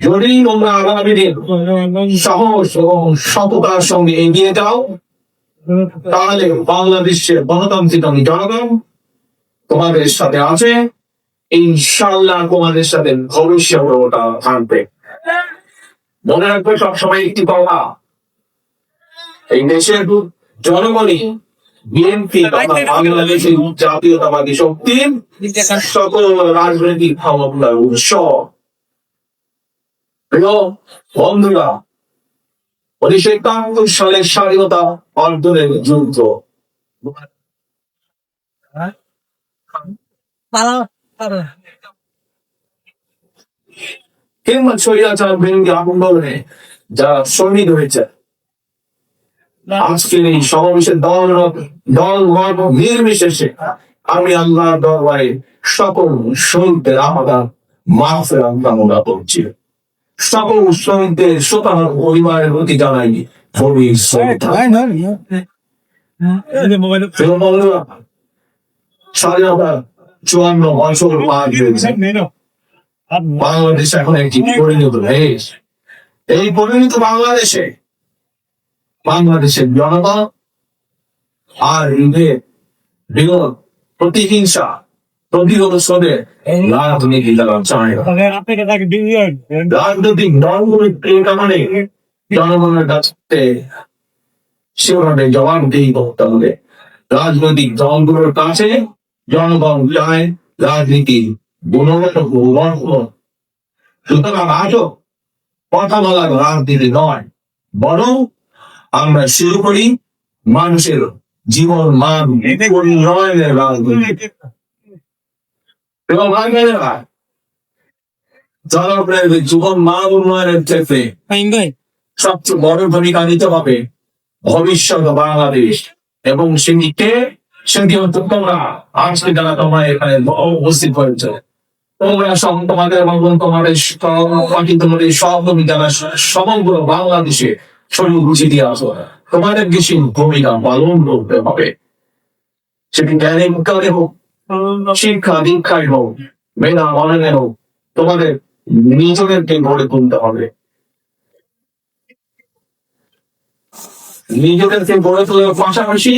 যদি তোমরা সাহস এবং সততার সঙ্গে এগিয়ে যাও, তাহলে বাংলাদেশের গণতান্ত্রিক জনগণ তোমাদের সাথে আছে। ইনশাল্লাহ তোমাদের সাথে থাকবে। মনে রাখবে সবসময় একটি কথা। এই দেশের জনগণই বিএনপি বাংলাদেশের জাতীয়তাবাদী শক্তির সকল রাজনৈতিক ভাবনার উৎস। প্রিয় বন্ধুরা সালের স্বাধীনতা অর্জনের যুদ্ধ। কিংবা ছড়িয়াচার বিরোধী আন্দোলনে শহীদ হয়েছে। আজকের এই সমাবেশের দল দল মত নির্বিশেষে আমি আল্লাহ দরবারে সকল শহীদদের আমাদের মাফের কামনা করছি। সকল শহীদদের শোকার পরিবারের প্রতি জানাই গভীর শ্রদ্ধা। স্বাধীনতা চুয়ান্ন বছর পার হয়েছে বাংলাদেশ এখন একটি পরিণত দেশ। এই পরিণত বাংলাদেশে বাংলাদেশের জনগণ আর বিরোধ প্রতিহিংসা প্রতিরোধে রাজনীতি তারা চায় না। রাজনৈতিক দলগুলির মানে জনগণের কাছে সেভাবে জবাবদিহি করতে হবে। রাজনৈতিক দলগুলোর কাছে জনগণ চায় রাজনীতি গুণগত সুতরাং আজও কথা বলার রাজনীতি নয় বরং আমরা শুরু করি মানুষের জীবন মান উন্নয়নের রাজনীতি। জনগণের জীবন মান উন্নয়নের ক্ষেত্রে সবচেয়ে বড় ভূমিকা নিতে হবে ভবিষ্যৎ বাংলাদেশ। এবং সেটি হচ্ছে তোমরা আজকে যারা তোমরা এখানে উপস্থিত হয়েছে তোমরা সব তোমাদের এবং তোমাদের বাকি তোমাদের সহকর্মী যারা সমগ্র বাংলাদেশে শরীর বুঝিয়ে দিয়ে আসো তোমাদের কিছু ভূমিকা পালন করতে হবে। সেটি জ্ঞানী মুখারে হোক শিক্ষা দীক্ষাই হোক মেধা মননে হোক তোমাদের নিজেদেরকে গড়ে তুলতে হবে। নিজেদেরকে গড়ে তোলার পাশাপাশি